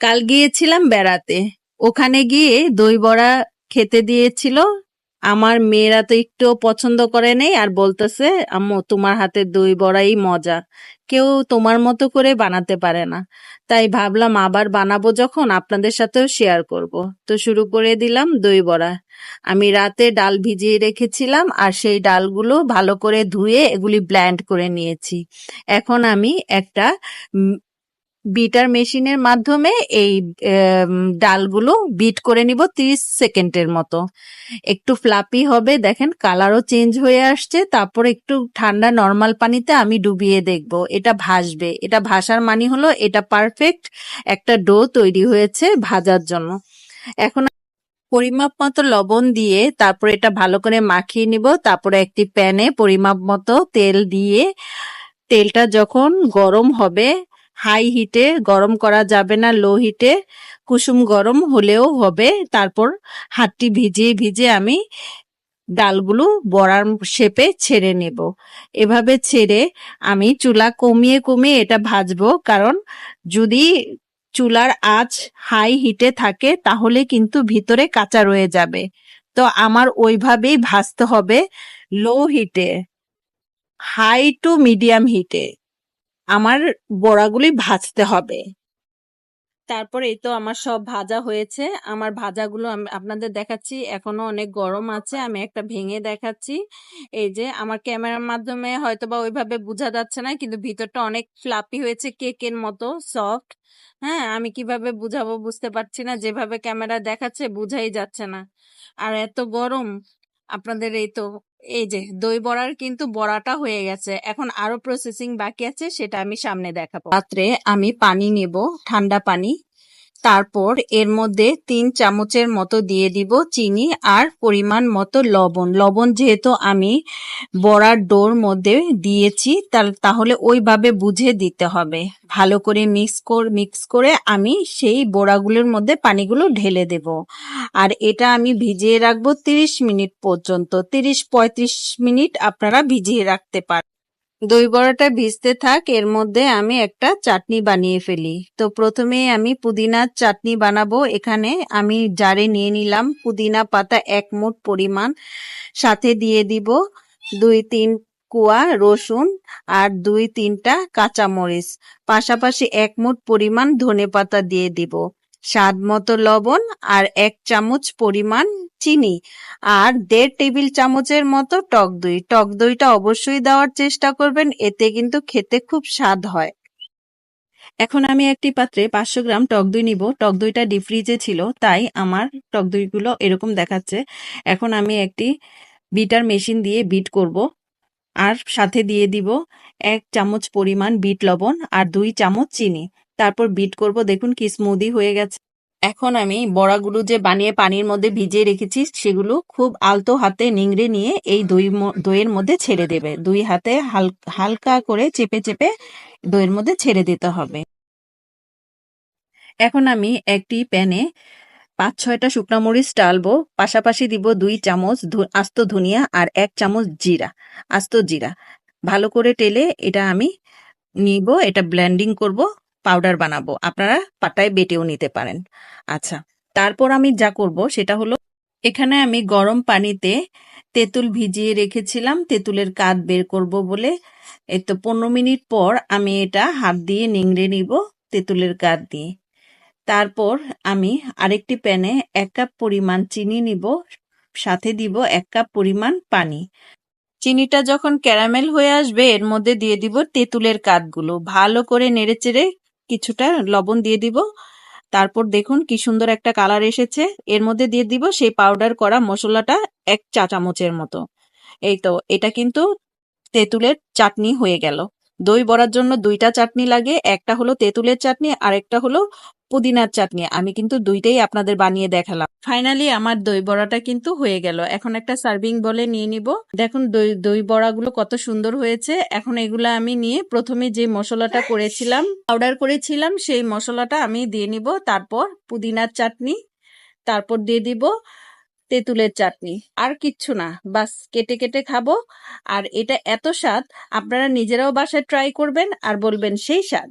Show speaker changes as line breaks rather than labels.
কাল গিয়েছিলাম বেড়াতে। ওখানে গিয়ে দই বড়া খেতে দিয়েছিল। আমার মেয়েরা তো একটু পছন্দ করে নেই আর বলতেছে, আম্মু, তোমার হাতের দই বড়াই মজা। কেউ তোমার মতো করে বানাতে পারে না। তাই ভাবলাম আবার বানাবো যখন আপনাদের সাথেও শেয়ার করব। তো শুরু করে দিলাম দই বড়া। আমি রাতে ডাল ভিজিয়ে রেখেছিলাম আর সেই ডালগুলো ভালো করে ধুয়ে এগুলি ব্ল্যান্ড করে নিয়েছি। এখন আমি একটা বিটার মেশিনের মাধ্যমে এই ডালগুলো বিট করে নিব 30 সেকেন্ডের মতো। একটু ফ্লাপি হবে, দেখেন কালারও চেঞ্জ হয়ে আসছে, তারপর একটু ঠান্ডা নর্মাল পানিতে আমি ডুবিয়ে দেখব, এটা ভাসবে। এটা ভাসার মানে হলো এটা পারফেক্ট একটা ডো তৈরি হয়েছে ভাজার জন্য। এখন পরিমাপ মতো লবণ দিয়ে তারপর এটা ভালো করে মাখিয়ে নিব, তারপরে একটি প্যানে পরিমাপ মতো তেল দিয়ে, তেলটা যখন গরম হবে হাই হিটে, গরম করা যাবে না, লো হিটে, কুসুম গরম হলেও হবে। তারপর হাতটি ভিজিয়ে ভিজিয়ে আমি ডালগুলো বড়ার শেপে ছেড়ে নেব। এভাবে ছেড়ে আমি চুলা কমিয়ে কমিয়ে এটা ভাজবো, কারণ যদি চুলার আঁচ হাই হিটে থাকে, তাহলে কিন্তু ভিতরে কাঁচা রয়ে যাবে। তো আমার ওইভাবেই ভাজতে হবে লো হিটে, হাই টু মিডিয়াম হিটে। আমার বড়াগুলি ভাজতে হবে। তারপরে এই তো আমার সব ভাজা হয়েছে। আমার ভাজাগুলো আমি আপনাদের দেখাচ্ছি। এখনও অনেক গরম আছে, আমি একটা ভেঙে দেখাচ্ছি। এই যে আমার ক্যামেরার মাধ্যমে হয়তো বা ওইভাবে বোঝা যাচ্ছে না, কিন্তু ভিতরটা অনেক ফ্লাপি হয়েছে, কেকের মতো সফট হ্যাঁ আমি কীভাবে বুঝাবো বুঝতে পারছি না, যেভাবে ক্যামেরা দেখাচ্ছে বুঝাই যাচ্ছে না। আর এত গরম আপনাদের এই তো, এই যে দই বড়ার কিন্তু বড়াটা হয়ে গেছে। এখন আরও প্রসেসিং বাকি আছে, সেটা আমি সামনে দেখাবো। পাত্রে আমি পানি নেব, ঠান্ডা পানি। তারপর এর মধ্যে তিন চামচের মতো দিয়ে দিব চিনি আর পরিমাণ মতো লবণ। লবণ যেহেতু আমি বড়ার ডোর মধ্যে দিয়েছি তাহলে ওইভাবে বুঝে দিতে হবে। ভালো করে মিক্স কর মিক্স করে আমি সেই বড়াগুলোর মধ্যে পানিগুলো ঢেলে দেব। আর এটা আমি ভিজিয়ে রাখব তিরিশ মিনিট পর্যন্ত। তিরিশ পঁয়ত্রিশ মিনিট আপনারা ভিজিয়ে রাখতে পারেন দই বড়াটা ভিজতে থাক, এর মধ্যে আমি একটা চাটনি বানিয়ে ফেলি। তো প্রথমে আমি পুদিনার চাটনি বানাবো। এখানে আমি জারে নিয়ে নিলাম পুদিনা পাতা এক মুঠ পরিমাণ। সাথে দিয়ে দিব দুই তিন কুয়া রসুন আর দুই তিনটা কাঁচামরিচ। পাশাপাশি এক মুঠ পরিমাণ ধনেপাতা দিয়ে দিব। স্বাদ মতো লবণ আর এক চামচ পরিমাণ চিনি আর দেড় টেবিল চামচের মতো টক দই। টক দইটা অবশ্যই দেওয়ার চেষ্টা করবেন, এতে কিন্তু খেতে খুব স্বাদ হয়। এখন আমি একটি পাত্রে পাঁচশো গ্রাম টক দই নিব। টক দইটা ডিপ ফ্রিজে ছিল, তাই আমার টক দইগুলো এরকম দেখাচ্ছে। এখন আমি একটি বিটার মেশিন দিয়ে বিট করব আর সাথে দিয়ে দিব এক চামচ পরিমাণ বিট লবণ আর দুই চামচ চিনি। তারপর বিট করব। দেখুন কি স্মুদি হয়ে গেছে। এখন আমি বড়াগুলো যে বানিয়ে পানির মধ্যে ভিজিয়ে রেখেছি, সেগুলো খুব আলতো হাতে নিংড়ে নিয়ে এই দই দইয়ের মধ্যে ছেড়ে দেবে। দুই হাতে হাল- হালকা করে চেপে চেপে দইয়ের মধ্যে ছেড়ে দিতে হবে। এখন আমি একটি প্যানে পাঁচ ছয়টা শুকনা মরিচ ডালবো। পাশাপাশি দিব দুই চামচ আস্ত ধনিয়া আর এক চামচ জিরা, আস্ত জিরা। ভালো করে টেলে এটা আমি নিব, এটা ব্লেন্ডিং করব। পাউডার বানাবো। আপনারা পাটায় বেটেও নিতে পারেন। আচ্ছা তারপর আমি যা করব সেটা হলো, এখানে আমি গরম পানিতে তেঁতুল ভিজিয়ে রেখেছিলাম। তেঁতুলের কাত বের করব বলে এই তো পনেরো মিনিট পর আমি এটা হাত দিয়ে নিংড়ে নিব তেঁতুলের কাত দিয়ে। তারপর আমি আরেকটি প্যানে এক কাপ পরিমাণ চিনি নিব, সাথে দিব এক কাপ পরিমাণ পানি। চিনিটা যখন ক্যারামেল হয়ে আসবে, এর মধ্যে দিয়ে দিব তেঁতুলের কাঠগুলো ভালো করে নেড়েচেড়ে কিছুটা লবণ দিয়ে দিব। তারপর দেখুন কি সুন্দর একটা কালার এসেছে। এর মধ্যে দিয়ে দিব সেই পাউডার করা মশলাটা এক চা চামচের মতো। এই তো, এটা কিন্তু তেঁতুলের চাটনি হয়ে গেল। দই বড়ার জন্য দুইটা চাটনি লাগে, একটা হলো তেঁতুলের চাটনি আর একটা হলো পুদিনার চাটনি। আমি কিন্তু দুইটাই আপনাদের বানিয়ে দেখালাম। ফাইনালি আমার দই বড়াটা কিন্তু হয়ে গেল। এখন একটা সার্ভিং বলে নিয়ে নিব। দেখুন, দই দই বড়াগুলো কত সুন্দর হয়েছে। এখন এগুলো আমি নিয়ে প্রথমে যে মশলাটা করেছিলাম পাউডার করেছিলাম, সেই মশলাটা আমি দিয়ে নিব। তারপর পুদিনার চাটনি, তারপর দিয়ে দিব তেঁতুলের চাটনি। আর কিচ্ছু না, বাস কেটে কেটে খাব। আর এটা এত স্বাদ, আপনারা নিজেরাও বাসায় ট্রাই করবেন আর বলবেন সেই স্বাদ।